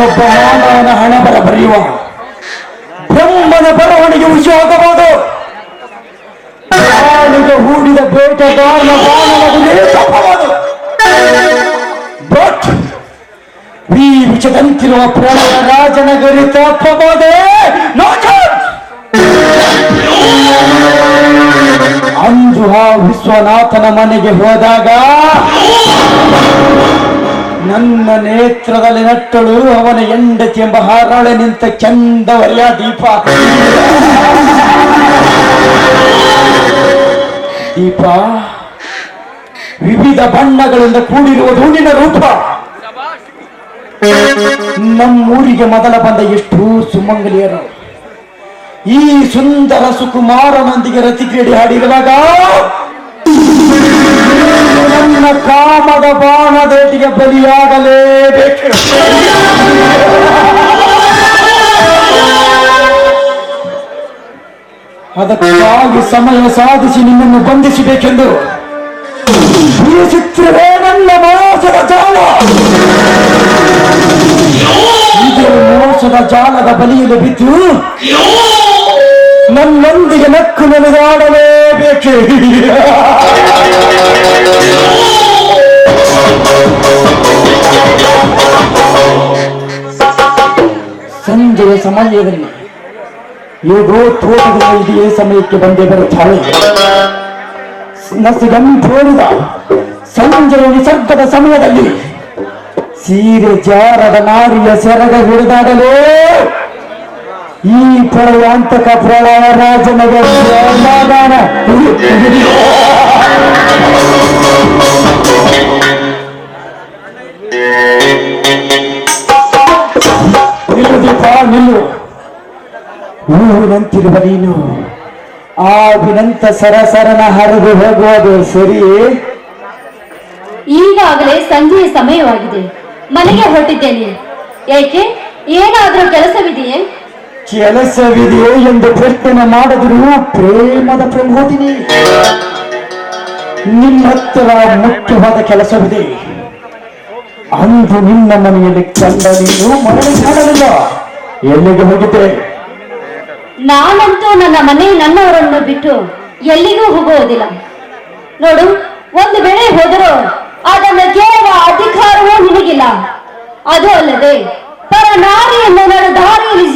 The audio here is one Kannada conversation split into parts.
ಪ್ರತಿಯೊಬ್ಬ ಮಾನವನ ಹಣ ಬರ ಬರೆಯುವ. ಬ್ರಹ್ಮನ ಬರವಣಿಗೆ ವಿಷಯವಾಗಬಹುದು ಬಾಳಿಗೆ ಹೂಡಿದ ಬೇಟೆಗಾರನ ತಪ್ಪಬಹುದು ಬಟ್ ಈ ಪ್ರಣಯ ರಾಜನ ನೋ ಚಾನ್ಸ್ ಅಂದು ಆ ವಿಶ್ವನಾಥನ ಮನೆಗೆ ಹೋದಾಗ ನನ್ನ ನೇತ್ರದಲ್ಲಿ ನಟ್ಟಳು ಅವನ ಹೆಂಡತಿ ಎಂಬ ಹಾರಾಳೆ ನಿಂತ ಚಂದವರ್ಯ ದೀಪ. ದೀಪ, ವಿವಿಧ ಬಣ್ಣಗಳಿಂದ ಕೂಡಿರುವ ಧೂಳಿನ ರೂಪ. ನಮ್ಮೂರಿಗೆ ಮೊದಲ ಬಂದ ಎಷ್ಟು ಸುಮಂಗಲಿಯರು. ಈ ಸುಂದರ ಸುಕುಮಾರನೊಂದಿಗೆ ರತಿಕ್ರೀಡೆ ಹಾಡಿರುವಾಗ ನನ್ನ ಕಾಮದ ಬಾಣದೇಟಿಗೆ ಬಲಿಯಾಗಲೇಬೇಕು. ಅದಕ್ಕಾಗಿ ಸಮಯ ಸಾಧಿಸಿ ನಿನ್ನನ್ನು ಬಂಧಿಸಬೇಕೆಂದು. ಈ ಚಿತ್ರವೇ ನನ್ನ ಮೋಸದ ಜಾಲ. ಇದು ಮೋಸದ ಜಾಲದ ಬಲಿಯಲ್ಲಿ ಬಿದ್ದು ನನ್ನೊಂದಿಗೆ ನಕ್ಕು ನಡೆದಾಡಲೇಬೇಕು ಸಂಜೆಯ ಸಮಯದಲ್ಲಿ ಹೇಗೋ ತೋಟದಲ್ಲಿ ಇದೇ ಸಮಯಕ್ಕೆ ಬಂದೇ ಬರುತ್ತಾಳೆ ನಸಿಗಂತೋರಿದ ಸಂಜೆಯ ನಿಸರ್ಗದ ಸಮಯದಲ್ಲಿ ಸೀರೆ ಜಾರದ ನಾರಿಯ ಸೆರಗ ಹಿಡಿದಾಡಲೇ ಈ ಪ್ರಯಾಂತಕ ಪ್ರಳಯ ರಾಜನಗೆ ನಿಲ್ಲು ದೀಪ, ನಿಲ್ಲು. ನೀನು ವಿನಂತ ಸರಸರನ ಹರಿದು ಹೋಗುವುದು ಸರಿ ಈಗಾಗಲೇ ಸಂಜೆಯ ಸಮಯವಾಗಿದೆ. ಮನೆಗೆ ಹೊರಟಿದ್ದೇನೆ. ಏಕೆ? ಏನಾದರೂ ಕೆಲಸವಿದೆಯೇ? ಕೆಲಸವಿದೆಯೇ ಎಂದು ಪ್ರಶ್ನೆ ಮಾಡಿದ್ರು ಪ್ರೇಮದ ಪ್ರಮೋದಿನಿ ನಿಮ್ಮ ಹತ್ತಿರ ಮುಖ್ಯವಾದ ಕೆಲಸವಿದೆ. ಅಂದು ನಿನ್ನ ಮನೆಯಲ್ಲಿ ಕಂಡ ನೀನು ಮರಳಿ ಕಾಣಲಿಲ್ಲ. ಎಲ್ಲಿಗೆ ಹೋಗಿದ್ದೆ? ನಾನಂತೂ ನನ್ನ ಮನೆ ನನ್ನವರನ್ನು ಬಿಟ್ಟು ಎಲ್ಲಿಗೂ ಹೋಗುವುದಿಲ್ಲ. ನೋಡು, ಒಂದು ಬೆಳೆ ಹೋದರೂ ಅದನ್ನು ಕೇಳುವ ಅಧಿಕಾರವೂ ನಿಮಗಿಲ್ಲ. ಅದು ಅಲ್ಲದೆ ಪರ ನಾರಿಯನ್ನು ನನ್ನ ದಾರಿಯಲ್ಲಿ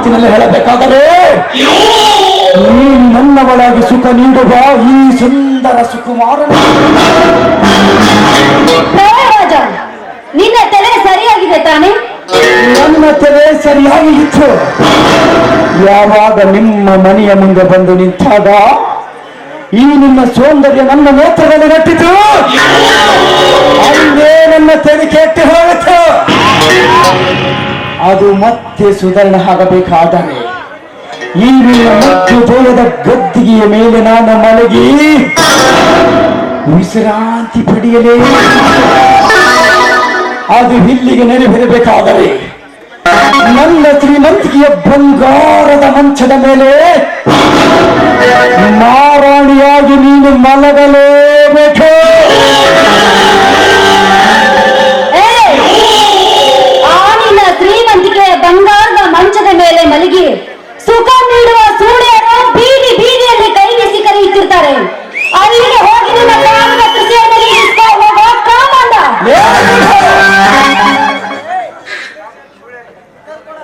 ಮಾತಿನಲ್ಲಿ ಹೇಳಬೇಕಾದರೆ ನೀ ನನ್ನ ಒಳಗೆ ಸುಖ ನೀಡುವ ಈ ಸುಂದರ ಸುಕುಮಾರ ನಿನ್ನ ತಲೆ ಸರಿಯಾಗಿದೆ ತಾನೆ? ನನ್ನ ತಲೆ ಸರಿಯಾಗಿ ಇತ್ತು ಯಾವಾಗ ನಿಮ್ಮ ಮನೆಯ ಮುಂದೆ ಬಂದು ನಿಂತಾಗ ಈ ನಿಮ್ಮ ಸೌಂದರ್ಯ ನನ್ನ ನೇತ್ರದಲ್ಲಿ ನಟ್ಟಿತು. ಅಲ್ಲೇ ನನ್ನ ತಲೆ ಕೆಟ್ಟು ಹೋಯಿತು. ಅದು ಮತ್ತೆ ಸುಧಾರಣೆ ಆಗಬೇಕಾದರೆ ಈ ಮತ್ತು ಜೋಳದ ಗದ್ದಿಗೆಯ ಮೇಲೆ ನಾನು ಮಲಗಿ ವಿಶ್ರಾಂತಿ ಪಡೆಯಲೇ. ಅದು ಇಲ್ಲಿಗೆ ನೆರವೇರಬೇಕಾದರೆ ನನ್ನ ಶ್ರೀಮಂತಿಕೆಯ ಬಂಗಾರದ ಮಂಚದ ಮೇಲೆ ಮಾರಾಣಿಯಾಗಿ ನೀನು ಮಲಗಲೇಬೇಕು. ಮಂಚದ ಮೇಲೆ ಮಲಗಿ. ಸುಖ ನೀಡುವ ಸೂಳೆಯರು ಬೀದಿ ಬೀದಿಯಲ್ಲಿ ಕೈ ಬೀಸಿ ಕರೆಯುತ್ತಿರ್ತಾರೆ ಅಲ್ಲಿಗೆ ಹೋಗಿ ನಿನ್ನ ಕಾಮದ ಕೃಷಿಯಲ್ಲಿ ಇಸ್ಕೊ ಹೋಗೋ ಕಾಮಂದ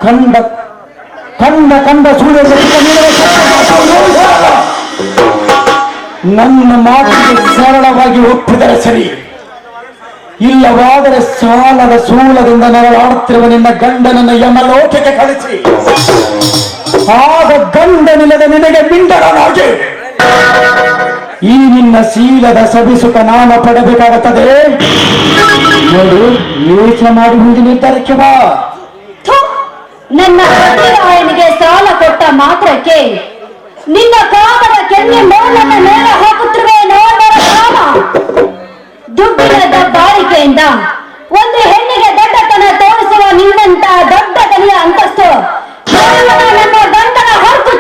ಕಂಡ ಕಂಡ ಕಂಡ ಸೂರ್ಯ ನನ್ನ ಮಾತಿಗೆ ಸರಳವಾಗಿ ಒಪ್ಪಿದರೆ ಸರಿ. ಇಲ್ಲವಾದರೆ ಸಾಲದ ಸೂಲದಿಂದ ನರಳಾಡುತ್ತಿರುವ ನಿನ್ನ ಗಂಡನನ್ನು ಯಮಲೋಕಕ್ಕೆ ಕಳಿಸಿ. ಆಗ ಗಂಡನಿಲ್ಲದ ನಿನಗೆ ಮಿಂಡರನಾಗಿ. ಈ ನಿನ್ನ ಶೀಲದ ಸಭಿಸುಖ ನಾನು ಪಡಬೇಕಾಗುತ್ತದೆ. ನೋಡು, ಯೋಚನೆ ಮಾಡಿ ಮುಂದೆ ನಿರ್ಧಾರಕ್ಕೆ ಬಾ! ನನ್ನ ರಾಯನಿಗೆ ಸಾಲ ಕೊಟ್ಟ ಮಾತ್ರಕ್ಕೆ ನಿನ್ನ ಕಾಮದ ಕೆನ್ನೆ ಮೌನದ ಮೇಲೆ ಹಾಕುತ್ತಿರುವೆ ಕಾಮ. ದುಡ್ಡಿನ ಬಾಳಿಕೆಯಿಂದ ಒಂದು ಹೆಣ್ಣಿಗೆ ದೊಡ್ಡತನ ತೋರಿಸುವ ನಿಮ್ಮಂತ ದೊಡ್ಡ ತನಿಯ ಅಂತಸ್ತು. ನಮ್ಮ ಗಂಡನ ಹೊರತು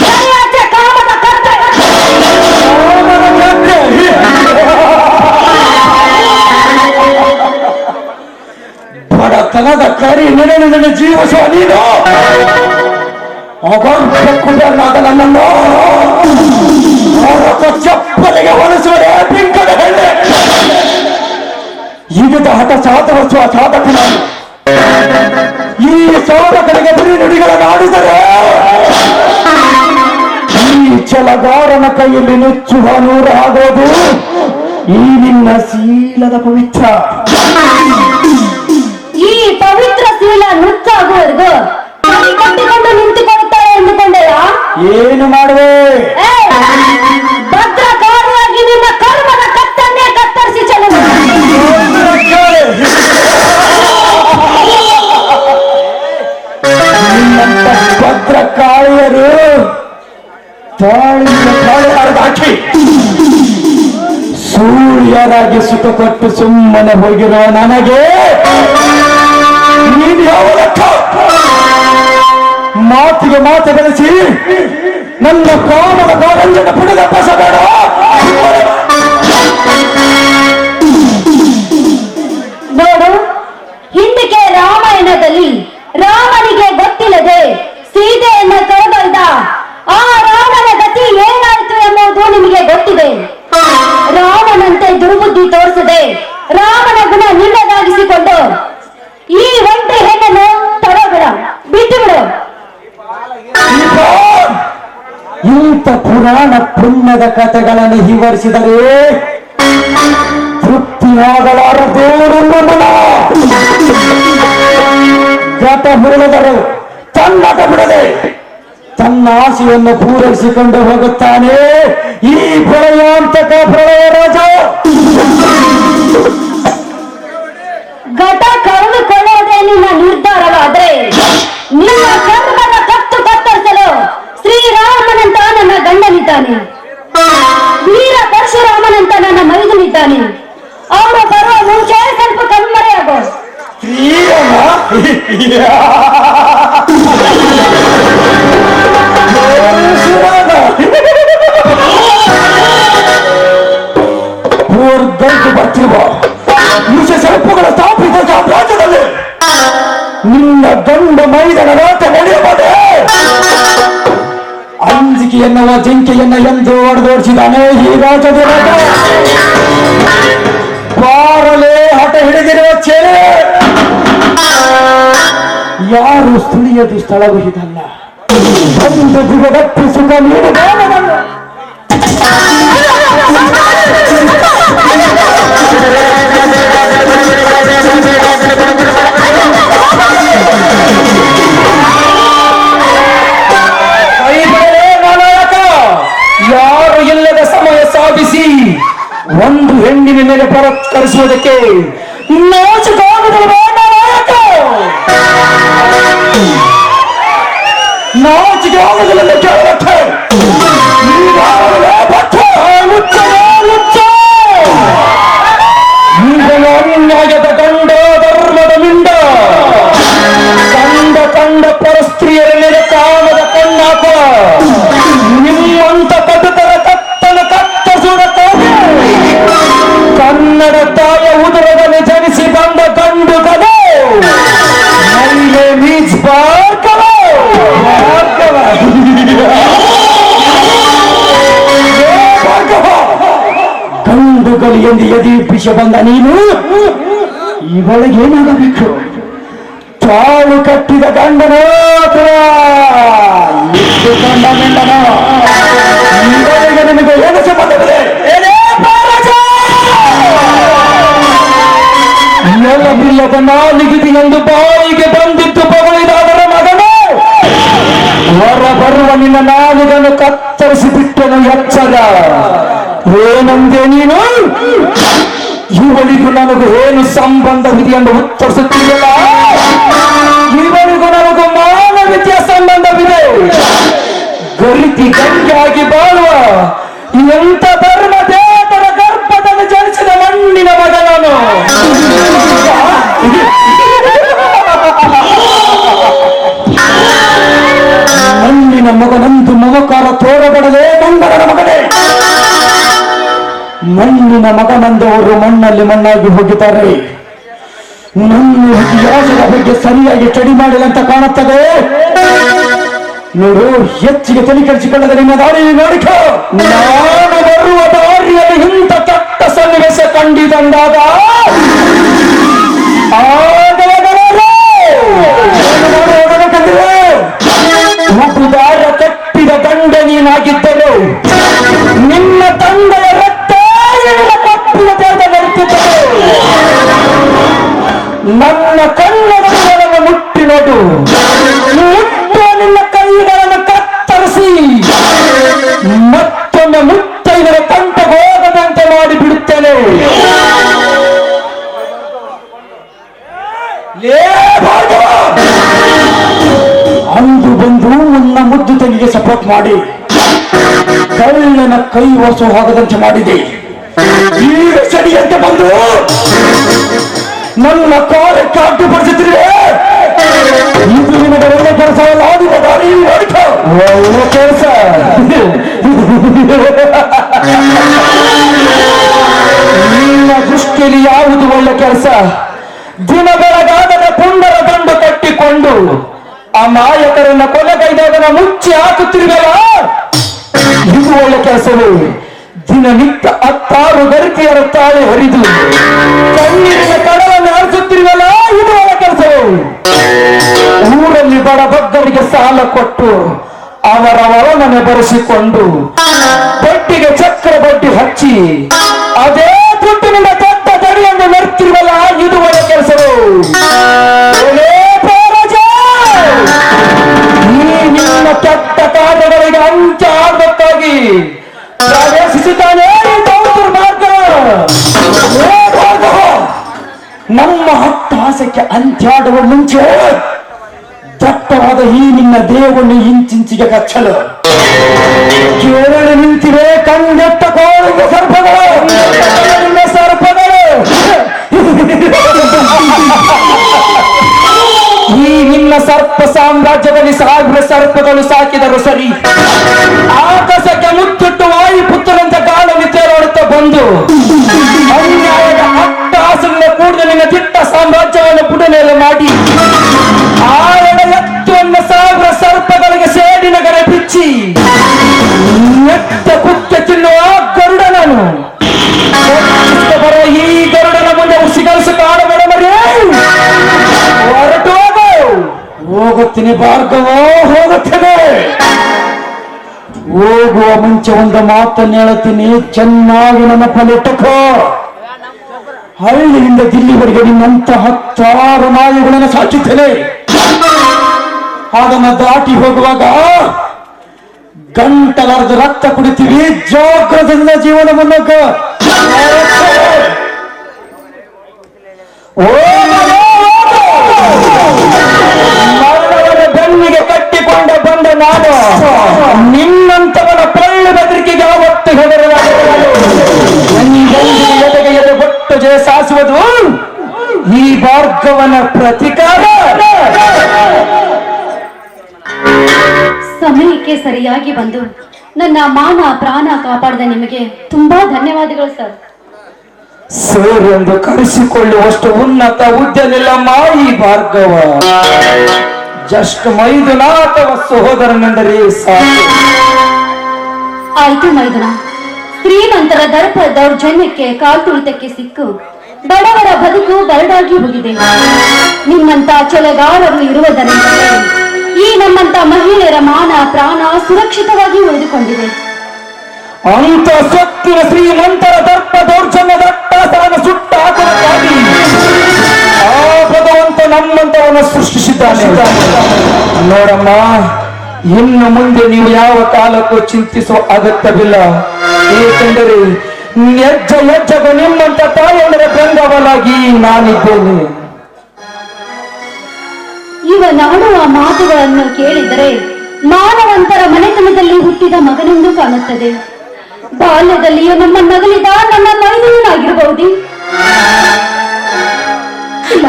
ಸರಿಯಾದ ಕಾಮದ ಕರಿ ಅಗಂಟುಕುಂಡನಾದ ನನ್ನನ್ನು ಚಪ್ಪಲಿಗೆ ಒಲಿಸುವ ಬಿಂಕದ ಹೆಣ್ಣೆ. ಈಗದ ಹಠ ಸಾಧವಸುವ ಸಾಧಕ ನಾನು ಈ ಸಾಧಕನಿಗೆ ಬರೀ ನುಡಿಗಳನ್ನು ಆಡಿದರೆ ಈ ಚಲಗಾರನ ಕೈಯಲ್ಲಿ ನುಚ್ಚುವ ನೂರಾಗೋದು ಈ ನಿನ್ನ ಶೀಲದ ಪವಿತ್ರ. ಈ ಪವಿತ್ರ ಶೀಲ ನುಚ್ಚಾಗುವವರೆಗೂ ಕಟ್ಟಿಕೊಂಡು ನಿಂತುಕೊಳ್ಳುತ್ತಾರೆ ಎಂದುಕೊಂಡೆಯಾ ಏನು ಮಾಡುವೆ? ಭದ್ರಕಾರವಾಗಿ ನಿನ್ನ ಕರ್ಮದ ಕತ್ತನ್ನೇ ಕತ್ತರಿಸಿ ಚಲು ನಿನ್ನಂತ ಭದ್ರ ಕಾಳಿಯರು ತಾಳಿ ಹಾಕಿ. ಸೂರ್ಯರಾಗಿ ಸುಖ ಕೊಟ್ಟು ಸುಮ್ಮನೆ ಹೋಗಿರೋ ನನಗೆ ನೀನು ಯಾವ ಲೆಕ್ಕ? ಮಾತಿಗೆ ಮಾತು ಬೆಳೆಸಿ. ನನ್ನ ಕಾಮದ ಕಾಲಂಜನ ಪುಡಿದ ಬೇಡ ನೋಡು, ಹಿಂದಕ್ಕೆ ರಾಮಾಯಣದಲ್ಲಿ ರಾಮನಿಗೆ ಗೊತ್ತಿಲ್ಲದೆ ಸೀತೆಯನ್ನ ಕರೆದೊಯ್ದ. ಆ ರಾಮನ ಗತಿ ಏನಾಯ್ತು ಎಂಬುದು ನಿಮಗೆ ಪುಣ್ಯದ ಕಥೆಗಳನ್ನು ವಿವರಿಸಿದರೆ ಮನ ಗತ ಹುರುಳದರು ತನ್ನಟ ಬಿಡದೆ ತನ್ನ ಆಸೆಯನ್ನು ಪೂರೈಸಿಕೊಂಡು ಹೋಗುತ್ತಾನೆ. ಈ ಪ್ರಳಯಾಂತಕ ಪ್ರಳಯ ರಾಜ. ಘಟ ಕಳೆದುಕೊಳ್ಳುವುದೇ ನಿಮ್ಮ ನಿರ್ಧಾರವಾದ್ರೆ ನಿಮ್ಮ ಕರ್ಮದ ಕತ್ತು ಕತ್ತರಿಸಲು ಶ್ರೀರಾಮನಂತ ನನ್ನ ಗಂಡನಿದ್ದಾನೆ. ಮೈದನಿದ್ದಾನೆ ಅವರು ಬರುವ ಮುಂಚೆ ಸ್ವಲ್ಪ ಕಣ್ಮರೆ ಶ್ರೀರಾಮ ಊರ್ಗಂಟು ಬರ್ತಿರುವ ವಿಷ ಸರ್ಪಗಳ ಸ್ಥಾಪಿತ ಸಾಮ್ರಾಜ್ಯದಲ್ಲಿ ನಿನ್ನ ಗಂಡ ಮೈದನ ಅಂಜಿಕೆ ಎನ್ನುವ ಜಿಂಕೆಯನ್ನ ಎಂದು ಹೊಡೆದೋಡಿಸಿದಾನೆ ಈ ರಾಜದ ರಾಜ ಬಾರಲೇ ಹಠ ಹಿಡಿದಿರುವ ಚೇರೆ ಯಾರು ಸುಳಿಯದು ಸ್ಥಳವು ಇದಲ್ಲ ಒಂದು ದಿಗದಪ್ಪಿ ಸುಖ ನೀಡಿದ ಒಂದು ಹೆಣ್ಣಿನ ಮೇಲೆ ನಾನಾಯಕ ನಾಚಿಕೆ ಆಗುವುದಿಲ್ಲ. ಎಂದು ಎದಿಪ್ಪಿಸಿ ಬಂದ ನೀನು? ಇವಳಿಗೆ ಏನಾಗಬೇಕು? ತಾಳು ಕಟ್ಟಿದ ಗಂಡನ ಇಷ್ಟು ಗಂಡ ಗಂಡನ? ಇವಳಿಗೆ ನಿಮಗೆ ಏನು ಸಂಬಂಧವಿದೆ ಏನೇ ಮಹಾರಾಜ? ನೆಲವಿಲ್ಲದ ನಾಲಿಗೆ ಎಂದು ಬಾಯಿಗೆ ಬಂದಿತ್ತು ಪಗಳಿದಾದರ ಮಗನು. ಹೊರ ಬರುವ ನಿನ್ನ ನಾಲಿಗನ್ನು ಕತ್ತರಿಸಿ ಬಿಟ್ಟನು ಎಚ್ಚರ. ಏನಂದೆ ನೀನು? ಇವಳಿಗೂ ನನಗೂ ಏನು ಸಂಬಂಧವಿದೆ ಎಂದು ಉತ್ತರಿಸುತ್ತಿಲ್ಲ ಇವರಿಗೂ ನನಗೂ ಮಾನವೀಯ ಸಂಬಂಧವಿದೆ. ಗರಿತಿ ಗಂಗಾಗಿ ಬಾಳುವ ಎಂತ ಧರ್ಮ ದೇವರ ಗರ್ಭದಲ್ಲಿ ಜನಿಸಿದ ಮಣ್ಣಿನ ಮಗ ನಾನು. ಮಣ್ಣಿನ ಮಗನಂದು ಮಮಕಾರ ತೋರಬಡದೆ ಮಂಗಳನ ಮಗನೇ. ಮಣ್ಣಿನ ಮಗನಂದವರು ಮಣ್ಣಲ್ಲಿ ಮಣ್ಣಾಗಿ ಹೋಗಿದ್ದಾರೆ ನನ್ನ ಬಗ್ಗೆ ಸರಿಯಾಗಿ ಚಡಿ ಮಾಡಿಲ್ಲ ಅಂತ ಕಾಣುತ್ತದೆ ನೋಡು ಹೆಚ್ಚಿಗೆ ತಲೆ ಕೆಡಿಸಿಕೊಳ್ಳದ ನಿಮ್ಮ ದಾರಿ ನೋಡಿಕ ನಾನು ಬರುವ ದಾರಿಯಲ್ಲಿ ಇಂಥ ಕೆಟ್ಟ ಸನ್ನಿವೇಶ ಕಂಡಿದಂದಾಗ ದಾರ ಕಟ್ಟಿದ ದಂಡ ಸಪೋರ್ಟ್ ಮಾಡಿ. ಕಳ್ಳನ ಕೈ ಒಸು ಹಾಕದಂತೆ ಮಾಡಿದೆ. ಈಗ ಸರಿಯಂತೆ ಬಂದು. ನನ್ನ ಕಾಲಕ್ಕೆ ಅಡ್ಡಿಪಡಿಸುತ್ತಿರುವೆ ಇದು ನಿಮಗೆ ಒಳ್ಳೆ ಕೆಲಸ ಅಲ್ಲ ನಿಮ್ಮ ದಾರಿ ಒಳ್ಳೆ ಕೆಲಸ. ನಿನ್ನ ದೃಷ್ಟಿಯಲ್ಲಿ ಯಾವುದು ಒಳ್ಳೆ ಕೆಲಸ? ದಿನ ಬೆಳಗಾದರೆ ಪುಂಡರ ದಂಡು ಕಟ್ಟಿಕೊಂಡು ಅಮಾಯಕರನ್ನ ಕೊಲೆಗೈದವನ ಮುಚ್ಚಿ ಹಾಕುತ್ತಿರುವಲ್ಲ ಇದು ಒಳ್ಳೆ ಕೆಲಸವೇ. ದಿನನಿತ್ಯ ಹತ್ತಾರು ಗರಿಕೆಯರ ತಾಳೆ ಹರಿದು ಕಣ್ಣೀರಿನ ಕಡಲನ್ನು ಹರಿಸುತ್ತಿರುವಲ್ಲ ಇದು ಒಳ್ಳೆ ಕೆಲಸವೇ. ಊರಲ್ಲಿ ಬಡ ಬಗ್ಗರಿಗೆ ಸಾಲ ಕೊಟ್ಟು ಅವರ ಒಳಮನೆ ಬರೆಸಿಕೊಂಡು ಬಡ್ಡಿಗೆ ಚಕ್ರ ಬಡ್ಡಿ ಹಚ್ಚಿ ಅದೇ ದುಡ್ಡಿನಿಂದ ದೊಡ್ಡ ದಡಿಯನ್ನು ನರ್ತಿರುವಲ್ಲ ದೇವವನ್ನು ಇಂಚಿಂಚಿಗೆ ಕಚ್ಚಲು. ಕೇರಳ ನಿಂತಿವೆ ಕಂಗೆಟ್ಟ ಕೋಳಿಂಗ ಸರ್ಪಗಳು. ಸರ್ಪಗಳು. ಈ ನಿನ್ನ ಸರ್ಪ ಸಾಮ್ರಾಜ್ಯದಲ್ಲಿ ಸಾವಿರ ಸರ್ಪಗಳು ಸಾಕಿದರು ಸರಿ. ಆಕಾಶಕ್ಕೆ ಮುತ್ತಿಟ್ಟು ವಾಯುಪುತ್ರನಂತ ಗಾಳಲ್ಲಿ ತೇಲಾಡುತ್ತಾ ಬಂದು. ಅನ್ಯಾಯದ ಅಟ್ಟಹಾಸದಿಂದ ಕೂಡಿದ ನಿನ್ನ ದಿಟ್ಟ ಸಾಮ್ರಾಜ್ಯವನ್ನು ಬುಡನೆಲೆ ಮಾಡಿ. ಹೋಗುತ್ತೀನಿ ಭಾರ್ಗವ ಹೋಗುತ್ತೇನೆ. ಹೋಗುವ ಮುಂಚೆ ಒಂದು ಮಾತನ್ನು ಹೇಳುತ್ತೀನಿ. ಚೆನ್ನಾಗಿ ನನ್ನ ಪಲಿಟ್ಟಕೋ ಹಳ್ಳಿಯಿಂದ ದಿಲ್ಲಿವರೆಗೆ ನಿನ್ನಂತ ಹತ್ತಾರು ನಾಯಿಗಳನ್ನು ಸಾಚುತ್ತೇನೆ ಅದನ್ನು ದಾಟಿ ಹೋಗುವಾಗ ಗಂಟಲಾರದ ರಕ್ತ ಕುಡಿತೀವಿ. ಜಾಗ್ರದಿಂದ ಜೀವನ ಓ ಈ ಭಾರ್ಗವನ ಪ್ರತಿಕಾರ ಸಮಯಕ್ಕೆ ಸರಿಯಾಗಿ ಬಂದು ನನ್ನ ಮಾನ ಪ್ರಾಣ ಕಾಪಾಡಿದ ನಿಮಗೆ ತುಂಬಾ ಧನ್ಯವಾದಗಳು ಸರ್. ಸರ್ ಎಂದು ಕರೆಸಿಕೊಳ್ಳುವಷ್ಟು ಉನ್ನತ ಹುದ್ದೆಯಲ್ಲಿಲ್ಲಮ್ಮ ಈ ಭಾರ್ಗವ. ಜಸ್ಟ್ ಮೈದುನಾಥವ ಸಹೋದರನೆಂದರೆ ಸಾಕು. ಆಯ್ತು ಮೈದುನ. ಶ್ರೀಮಂತರ ದರ್ಪ ದೌರ್ಜನ್ಯಕ್ಕೆ ಕಾಲ್ತುಳಿತಕ್ಕೆ ಸಿಕ್ಕು. ಬಡವರ ಬದುಕು ಬರಡಾಗಿ ಹೋಗಿದೆ. ನಿಮ್ಮಂತ ಚೊಲೆಗಾರರು ಇರುವುದರಿಂದ ಈ ನಮ್ಮಂತ ಮಹಿಳೆಯರ ಮಾನ, ಪ್ರಾಣ ಸುರಕ್ಷಿತವಾಗಿ ಉಳಿದುಕೊಂಡಿದೆ. ಅಂತ ಸತ್ತಿನ ಶ್ರೀಮಂತರ ದರ್ಪ ದೌರ್ಜನ್ಯದ ಅಟ್ಟಹಾಸವನ್ನು ಸುಟ್ಟ ಹಾಕುವುದಾಗಿ ಆ ಭಗವಂತ ನಮ್ಮಂತವನ್ನು ಸೃಷ್ಟಿಸಿದ್ದಾನೆ. ನೋಡಮ್ಮ, ಇನ್ನು ಮುಂದೆ ನೀವು ಯಾವ ಕಾಲಕ್ಕೂ ಚಿಂತಿಸುವ ಅಗತ್ಯವಿಲ್ಲ. ಏಕೆಂದರೆ ಹೆಜ್ಜ ಹೆಜ್ಜೆಗೂ ನಿಮ್ಮಂತ ತಾಯಂದರ ಬೆಂಗವಲಾಗಿ ನಾನಿದ್ದೇನೆ. ಇವನಾಡುವ ಮಾತುಗಳನ್ನು ಕೇಳಿದರೆ ಮಾನವಂತರ ಮನೆತನದಲ್ಲಿ ಹುಟ್ಟಿದ ಮಗನೆಂದು ಕಾಣುತ್ತದೆ. ಬಾಲ್ಯದಲ್ಲಿಯೂ ನಮ್ಮ ನಗಲಿದ ನನ್ನ ಮೈದೂನಾಗಿರಬಹುದು. ಇಲ್ಲ,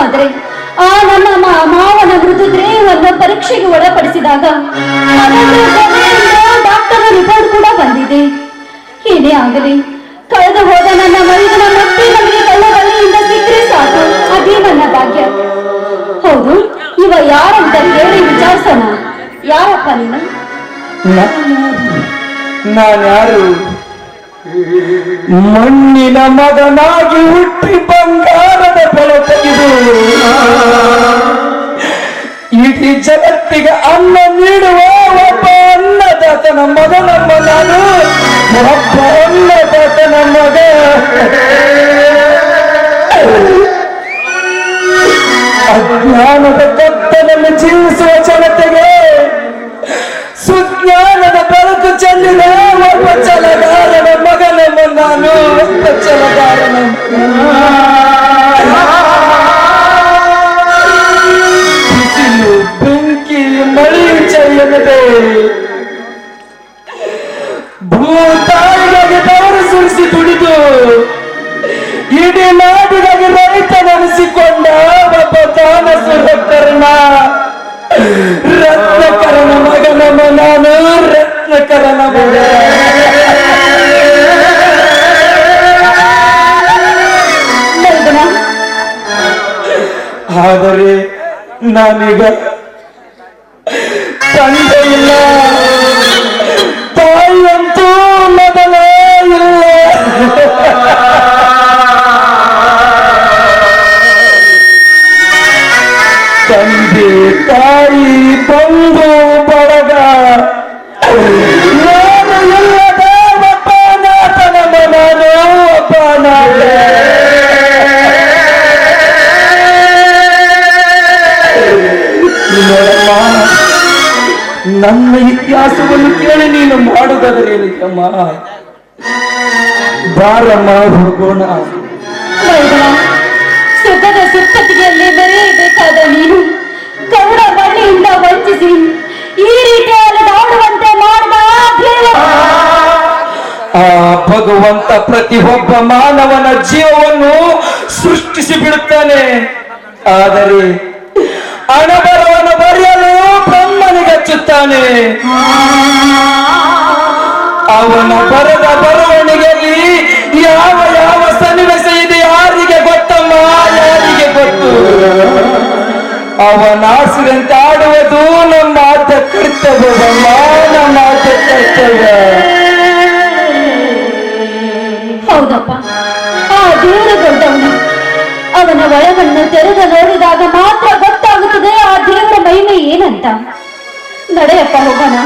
ಆದರೆ ಆ ನನ್ನ ಮಾ- ಮಾವನ ಮೃದು ದೇಹವನ್ನು ಪರೀಕ್ಷೆಗೆ ಒಳಪಡಿಸಿದಾಗ ಆಗಲಿ ಕಳೆದು ಹೋದ ನನ್ನ ಮರಿದನ ಮತ್ತೆ ನಮಗೆ ಕಳ್ಳಬಳ್ಳಿಯಿಂದ ಸಿಕ್ಕರೆ ಸಾಕು. ಅದೇ ನನ್ನ ಭಾಗ್ಯ. ಹೌದು, ಇವ ಯಾರಂತ ಹೇಳಿ ವಿಚಾರಿಸೋಣ. ಯಾರಪ್ಪ ನೀನು? ನಾನ್ಯಾರು? ಮಣ್ಣಿನ ಮಗನಾಗಿ ಹುಟ್ಟಿ ಬಂಗಾರದ ಬೆಳೆ ತೆಗೆದು. ಇಡೀ ಜಗತ್ತಿಗೆ ಅನ್ನ ನೀಡುವ ಒಬ್ಬ ಅನ್ನದಾತನ ಮಗನಮ್ಮ ನಾನು. ಒಬ್ಬ ಅನ್ನದಾತನ ಮಗ ಅಜ್ಞಾನದ ಕತ್ತಲನ್ನು ಜೀವಿಸುವ ಜನತೆಗೆ ಸುಜ್ಞಾನದ ಬೆಳಕು ಚೆಲ್ಲಿದ ಒಬ್ಬ ಛಲಗಾರನ ಮಗನಮ್ಮ ನಾನು ಒಬ್ಬ ಛಲಗಾರನ ಬಿಸಿಲು ಬೆಂಕಿ ಮಳಿ ಚೈಯನದೆ ರೈತನೆನಿಸಿಕೊಂಡ ಒಬ್ಬ ತಾನ ಸುರಕರ್ಣ ರತ್ನಕರನ ಮಗನಮ್ಮ ನಾನು ರತ್ನಕರನ ಮಗ ಮೈದನ ಆದರೆ ನಾನೀಗ ಬಂಧು ಬಳಗ ನಾನು ಇಲ್ಲದ ಒಬ್ಬ ನಾಥನ ಮಗನು ಒಬ್ಬ ನಾಥ ನನ್ನ ಇತಿಹಾಸವನ್ನು ಕೇಳಿ ನೀನು ಮಾಡುವುದಾದ್ರೇನಿದ್ದಮ್ಮ ಬಾರಮ್ಮ ಹೋಗೋಣ ಈ ರೀತಿ ಅಲೆದಾಡುವಂತೆ ಮಾಡಿದ ಆ ಭಗವಂತ ಪ್ರತಿಯೊಬ್ಬ ಮಾನವನ ಜೀವವನ್ನು ಸೃಷ್ಟಿಸಿ ಬಿಡುತ್ತಾನೆ. ಆದರೆ ಅಣಬರವನ್ನು ಬರೆಯಲು ಬ್ರಹ್ಮನಿಗಚ್ಚುತ್ತಾನೆ ಅವನ ಬರದ ಬರವಣಿಗೆಯಲ್ಲಿ ಯಾವ ಯಾವ ಸನ್ನಿವೇಶ ಇದೆ? ಯಾರಿಗೆ ಗೊತ್ತಮ್ಮ? ಯಾರಿಗೆ ಗೊತ್ತು? ಅವನ ಆಸೆದಂತೆ ಆಡುವುದು ನಮ್ಮ ಆದ ಕರ್ತವ್ಯವಮ್ಮ ನಮ್ಮ ಆದ ಕರ್ತವ್ಯ ಹೌದಪ್ಪ. ಆ ದೇವರು ದೊಡ್ಡವನು. ಅವನ ಒಳವನ್ನು ತೆರೆದು ನೋಡಿದಾಗ ಮಾತ್ರ ಗೊತ್ತಾಗುತ್ತದೆ ಆ ದೇವರ ಮಹಿಮೆ ಏನಂತ. ನಡೆಯಪ್ಪ ಹೋಗೋಣ.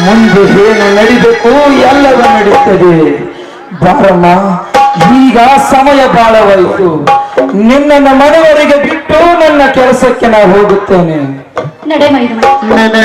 ಮುಂದೆ ಏನು ನಡಿಬೇಕು ಎಲ್ಲವೂ ನಡೀತದೆ ಬಾರಮ್ಮ ಈಗ ಸಮಯ ಬಾಳವಾಯಿತು ನಿನ್ನನ್ನು ಮನೆಯವರಿಗೆ ಬಿಟ್ಟು ನನ್ನ ಕೆಲಸಕ್ಕೆ ನಾನು ಹೋಗುತ್ತೇನೆ. ನಡೆ ಮೈದನ. ನಾನು